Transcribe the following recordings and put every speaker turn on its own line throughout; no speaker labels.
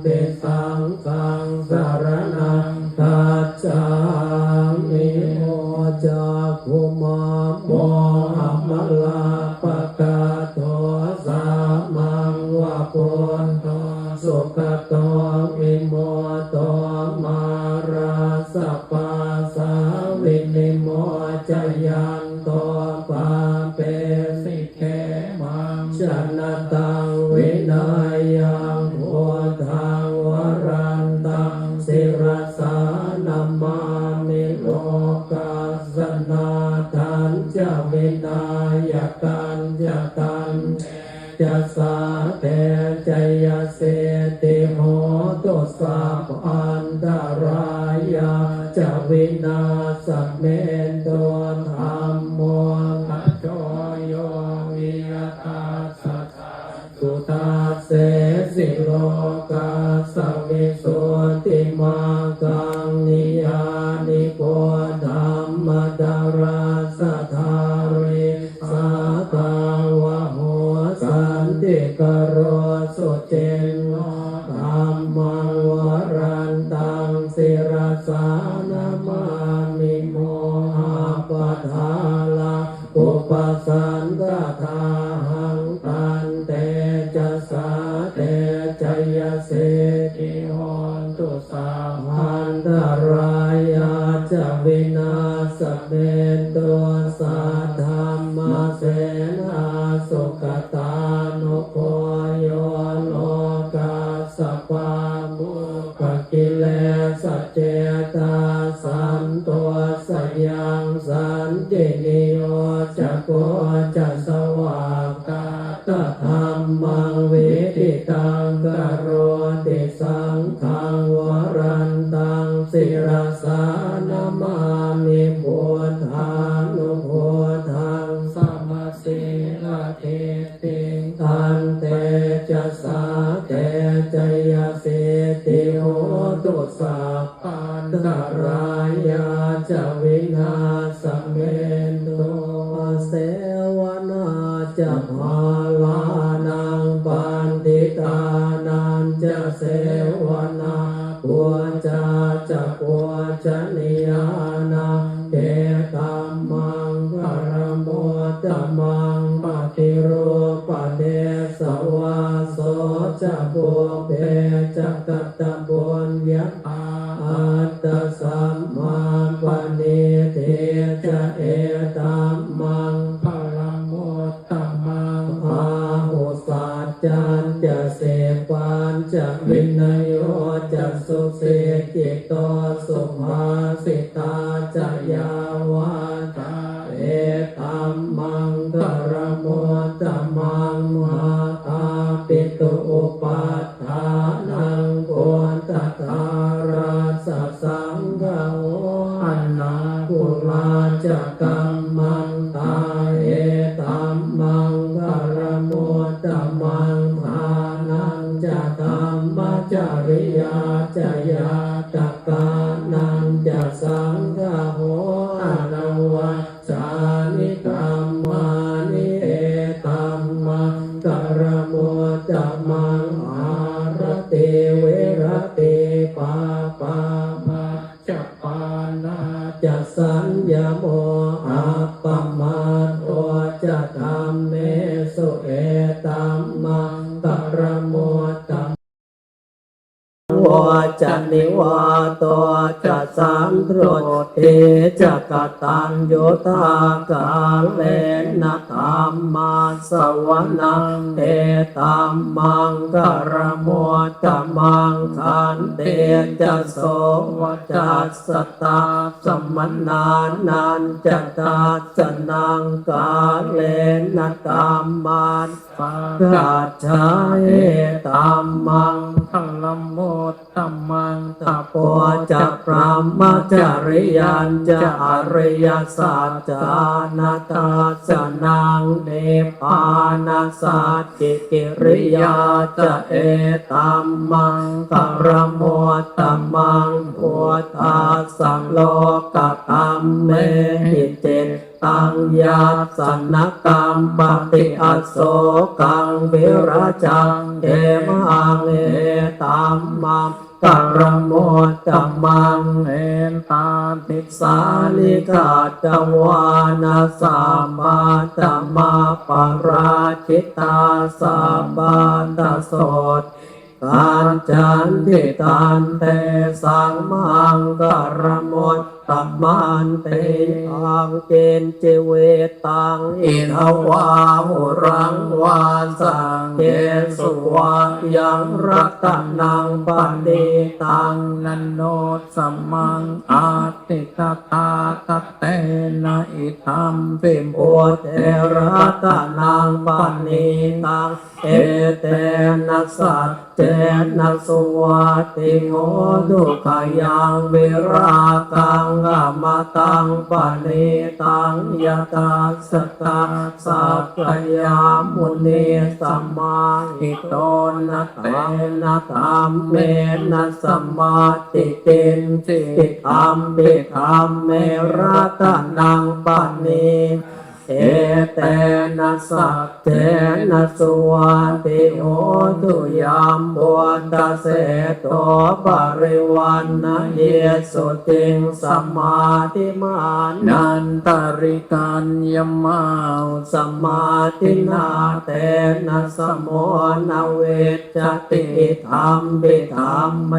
เบสา มินายตันยตันยะสาเตจยเสติโม จะสวากาตธรรมเวทิตา จาจักวาจเนียา 我的妈 โตจะสังโรเตจะกตัญโยธากาเลนะธรรมาสวนังเตตัมมังกรโมจมังคันเตจะโสวจัสตาสมันนานันจะตาสนังกาเลนะธรรมานปะกาชาเอตัมมัง
มโมตัมมัง
ตะปวจะพรามมาจริยันจะอริยสัจจานาตาสนางเนปานาสัจจิกิริยาจะเอตัมมังกรโมตัมมังพุทธาสังโลกตัมเมหิเต ตังยัสสนกัมปติอโศกังวิราจังเอมังเอตัมมังกรโมตตมัง
เอนตาติ
สาลิกาตวานาสามาตมาปราชิตาสาบานตโสดการจันติตันเตสังมังกรมตตมันเตอังเจนเจเวตังอินทวาหุรังวาสังเกสุวายังรัตนังปณิตัง
นันโนสัมมังอาติตตาตเตนะอิทัมเปม
โอเทระตนางปันนีตังเอเตนะสัจเจนะสุวัติโงดุขยังเวรากังอมตังปันนีตังยตาสตาสัพพยามุนีสัมมาอิโตนะเตนะธรรมเมนะสัมมาติเตนจิติธรรมปิธรรมเมรตานังปันนี เตนะสัจเจนะสุวัติโหตุยามบวตเสโตปริวันนะเยสุติงสมมาธิมานั
นั
น
ตริกันยมา
สมมาธินาเตนะสมโนาเวจติธรรมบิธรรมเม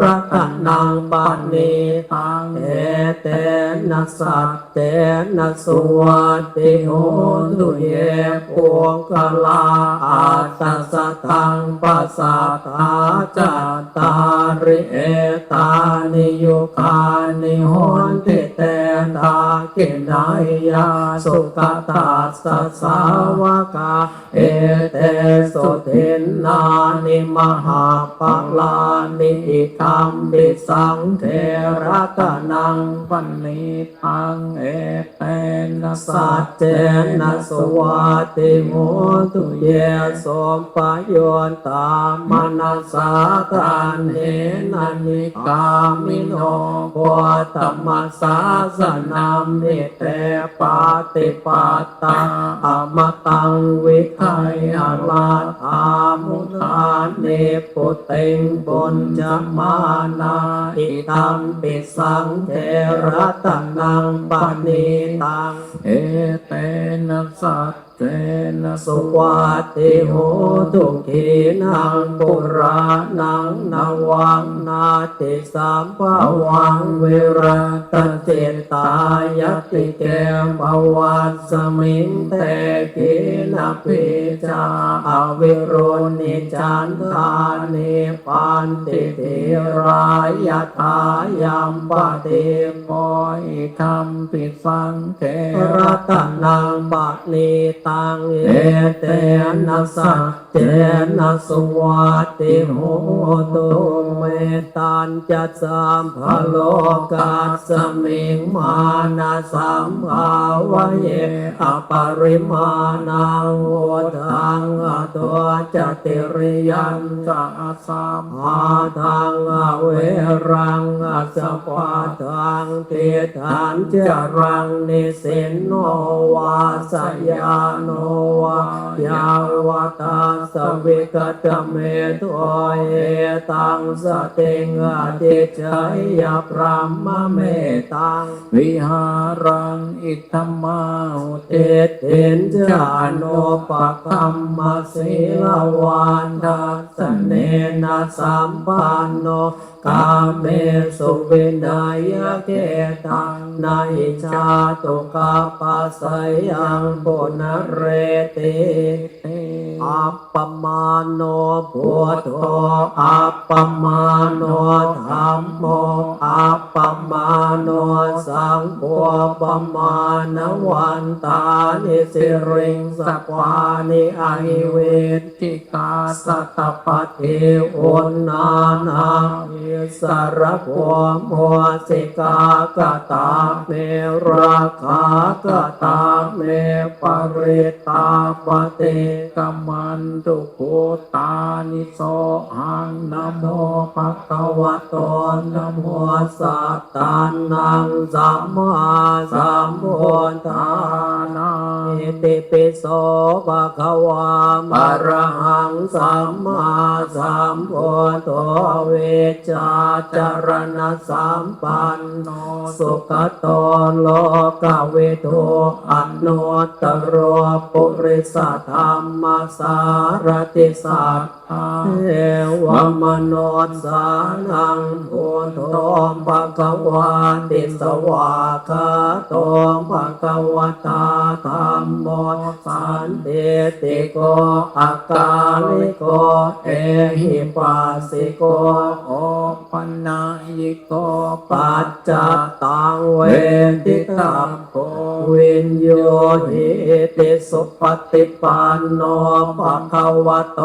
รัตนังปันนี
ตัง
เอเตนะสัตเตนะสุวัติิโหตุเยปวงกลาอาตสสตังปัสสะตาจัตตาริเอตานิโยคานิโหนติเตตาเกินายยาสุขตาสสาวกาเอเตสุทินนานิมหาปลานิอิธรรมดิสังเทระตนัง
ปันนิตังเอเตนะ
สัจเจนะสวัติโมตุเยสมปโยนตามนัสสาตันเนนันิกามิโนโพตมัสสาสนัมเนเตปาติปัตาอมตังวิไทยอาลาธามุทานเนปุเตงบนจมานาอิตัมปิสังเทระตนังปณิตัง
เอเตนะสัจเจนะ
สุวัติโหตุขีนังปุรานังนาวังนาติสัมภวังเวรตเจตายติเกมวัสสมิงเตกินาปิจาอวิรุณิจันทานิปันติเทรายทายัมปะเต
โมอิธรรมปิสังเท
รตนังบักนีตัตังเอเตนะสัจเจนะสวัติโหตุเมตันจัสสัมภโลกัสสมิงมานาสัมภาวะเยอปริมาณังโวทังอตัวจติริยัน
สะสาม
อาทังอเวรังอสปะทังเทฐานเจรังนิสินโนวาสยาโนวายาวตาสวิกตเมตุเอตังสติงอติจยาพรหมเมตัง
วิหารังอิทธมาหุ
เตเตนจาโนปะคัมมาศิลวานทัสเนนะสัมปันโน ตาเมสุวินัยเกตังในชาตุกาปัสยังปุณเรติ อัปปมาโนพุทโธอัปปมาโนธรรมโมอัปปมาโนสังโฆปมาณวันตานิสิริงสปวานิอหิเวทิ
กา
สตปฏิโอนนานาอิสรพวมัวสิกากตาเมราคากตาเมปริตาปฏิ
กัมมันตุโคตานิโสหังนโมภะคะวะโตนโมสัตตานังสัมมาสัมพุทธานา
อิติปิโสภะคะวะมะรหังสัมมาสัมพุทโธเวชชาจารณะสัมปันโนสุขโตโลกเวโทอนุตตรโรปุริสธรรมสสารติสัทธาเทวมโนสานังพุทโธภะคะวะติสวาคาโตภะคะวตาธรรมโมสันติติโกอาการลิโกเอหิปัสสิโก
โอปัญญยิโก
ปัจจตังเวทิตัม วินโยหิติสุปฏิปันโนภะคะวะโต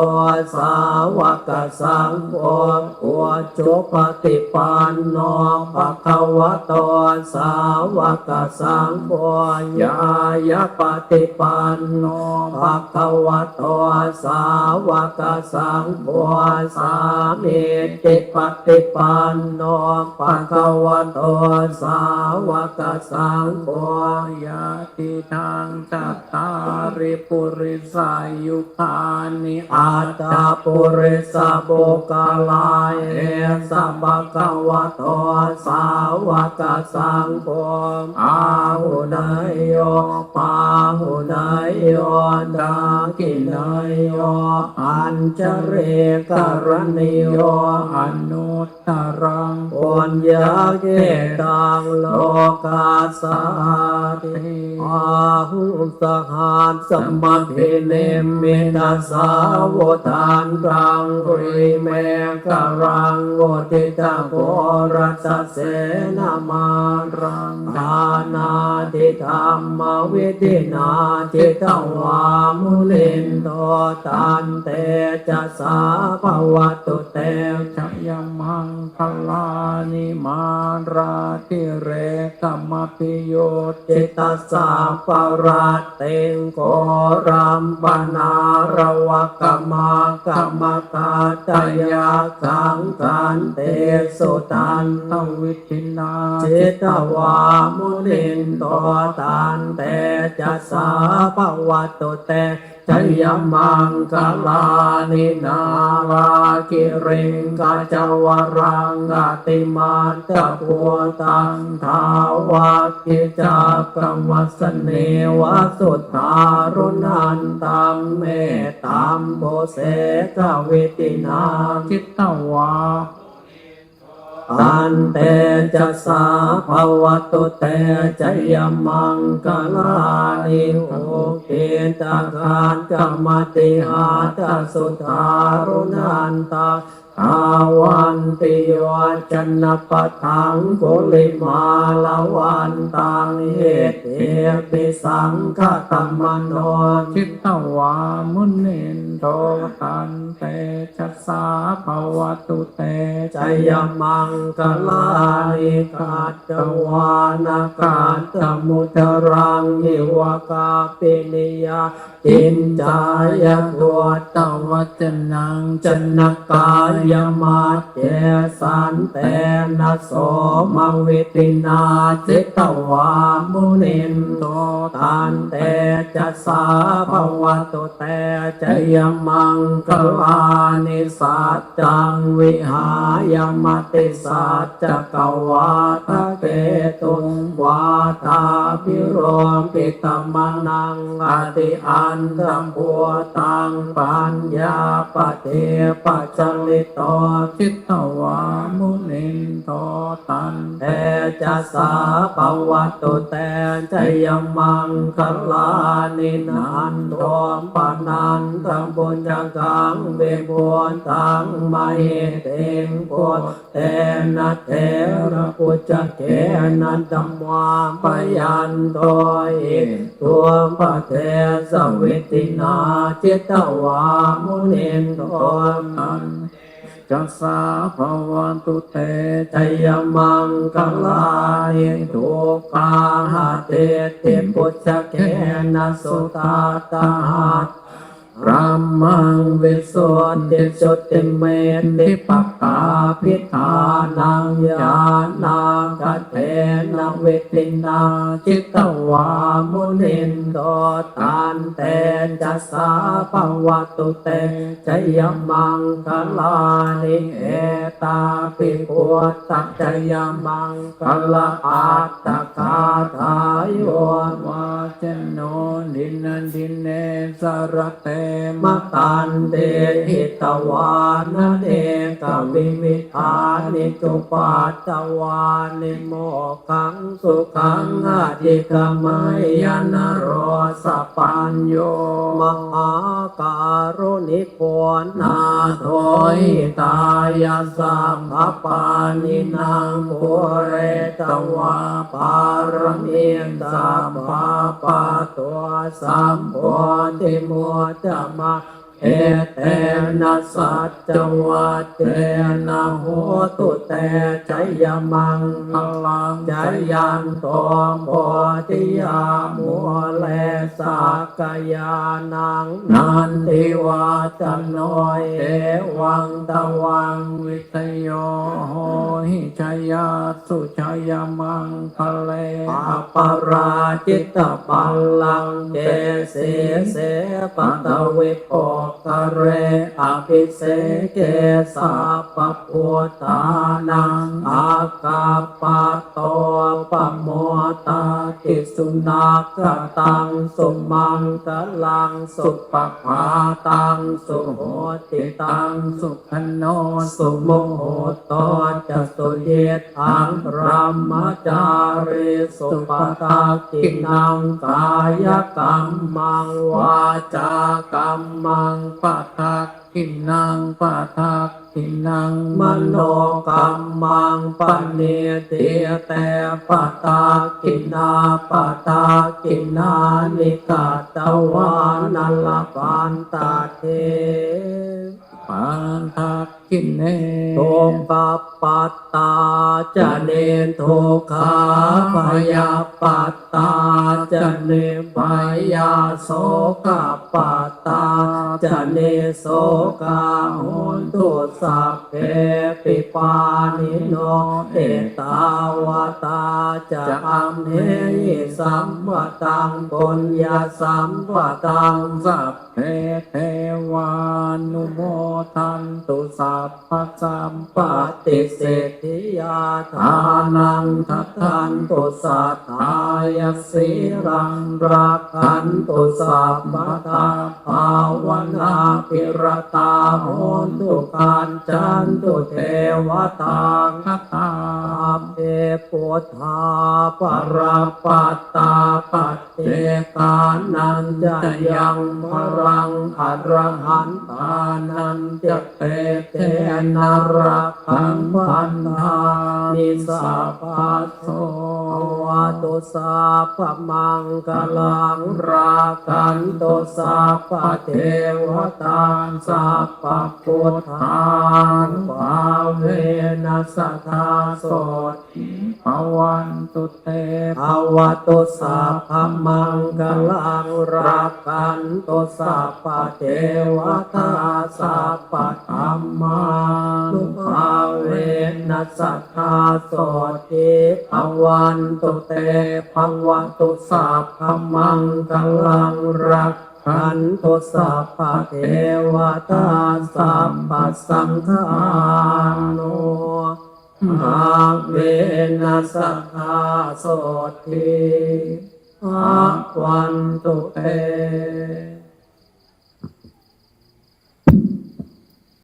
สาวกสังโฆ จุปฏิปันโนภะคะวะโตสาวกสังโฆญายะปฏิปันโนภะคะวะโตสาวกสังโฆสามิติปฏิปันโนภะคะวะโตสาวกสังโฆ
ยาติทางจัตตาริปุริสายุคานิ
อาตาปุริสะโบกาลายเอสัมภะคะวะโตสาวกสังโฆอาหุนายโยปาหุนายโยดากินายโยอัญจเรกรณิโย
อนุตตรัง
ปุญญาเกตังโลกาสาติอาหุสหัสสมมาภิเนมิตาสาวทานรังริเมกรังโอติตาโกรัสเสนามารังทานาติธรรมวิธินาจิตวามุลินโตตันเตจะสาภวตุเต
ชยมังคลานิมาราติเรกมมปิโยติ
จิตตสาปราเตงโกรัมปนารวกมากมกาตยาขังกันเตสุตัน
ตวิทินา
จิตวามุนินโตตันเตจะสาภวตุเต ยมังคลานินารากิริงกาจวรังกติมาตะพัวตังทาวากิจากกรรมสเนวสุทธารุนันตังเมตัมโบเสกเวตินา
จิตตวา
ตันเตจะสาภวตุเตจยมังกลานิโอเกตาคานกรรมติหาตสุทารุนันตา อาวันติโยจันนปะทังกุลิมาลาวันตังเหตเอปิสังฆตัมโน
จิตตวามุนินโทตันเตชัสสาภวตุเต
จยมังกลานิกาตวานากาตมุตรังหิวกาปินิยา จินจายตัว
ตวัจนัง
จันนกายมาเจสันเตนะโสมวิตินาจิตวามุนินโตตันเตจะสาภวตุเตจยมังกลานิสัจจังวิหายมติสัจจกวาทะเกตุงวาทาพิโรมปิตมนังอติอันตพัวตังปัญญาปเทปัจจลิโต
จิตตวามุนินโทตัน
เตจะสาภวตุเตจยมังคลานินันโทปนันตังบุญจักังเบบุญตังมาเหเตงปุตเตนะเทระปุจเกนันตัมวาปยันโตอิตัวปะเทสวิตินาจิตตวามุนินโท
ตันจัสสาภวันตุเต
จยมังกลาเยตุปาหาเตติปุจจเกนะสุตาตาหัต ระมังเวสุทธิสุติเมติปักกาพิธานังญาณาคเทนะเวทินาจิตตวามุนินโตตันเตจัสสาภวตุเตจยมังคลานิเอตาปิปุตตะจยมังคลาอัตตคาทายโยวาเจโนดินดินเนสรเตมตันเดหิตวานเดกวิมิทานิจุปัตวานิโมขังสุขังอธิกมยนโรสปัญโยมหาการุณิโกนาโทหิตายาสัมภปานินางปุเรตวาปารมีสัมภาปะตัวสัมโพธิมัวจะมา เอเตนะสัจวัตเตนะโหตุเตจยมังพลังใจยันโตโพธิยามัวแลสากยานังนันทิวาจโนยเอวังตะวังวิทยโหหิชยาสุชยมังพะเลอปาราจิตตปัลลังเกเสเสปัตตวิโปกเรอภิเสเกสาปปุตานังอากาปโตปโมตาติสุนักตังสุมังกลังสุปภาตังสุโหติตังสุขโนสุโมโหตจะสุเยทังระมจาริสุปตากินังกายกรรมังวาจากรรมังปะทักกินังปะทักกินังมโนกรรมังปะเนติแต่ปะตากินาปะตากินานิกาตวานัลปันตาเทปันทัก กินเนโตปัปปัตตาจะเนโทคาพยาปัตตาจะเนพยาโสกปัตตาจะเนโสกาหุนตุสัพเพปิปานิโนเอตาวตาจะอัมเหหิสัมปตังปุญญาสัมปตังสัพเพเทวานุโมทันตุสัพพสัมปติเศรษฐิยาทานังทัทันตุสัทธายสีรังรักขันตุสัพพตาภาวนาปิรตาโหนตุการจันตุเทวตาคตาเอปุทธาปราปัตตาปัจเจกานันจะยังพรังอรหันตานันจะเตเทนรักขังพันธานิสัพพโสวะตุสัพพมังกลังรากันตุสัพพเทวตาสัพพพุทธานภาเวนัสทธาโสติภวันตุเตภวตุสัพพมังกลังรากันตุสัพพเทวตาสัพพธรรมานุภาเวนัสสทธาโสติภวันตุเตภวตุสัพมังกลังรักขันตุสัพพะเทวตาสัพพสังฆานุอาเวนัสสทธาโสติอวัน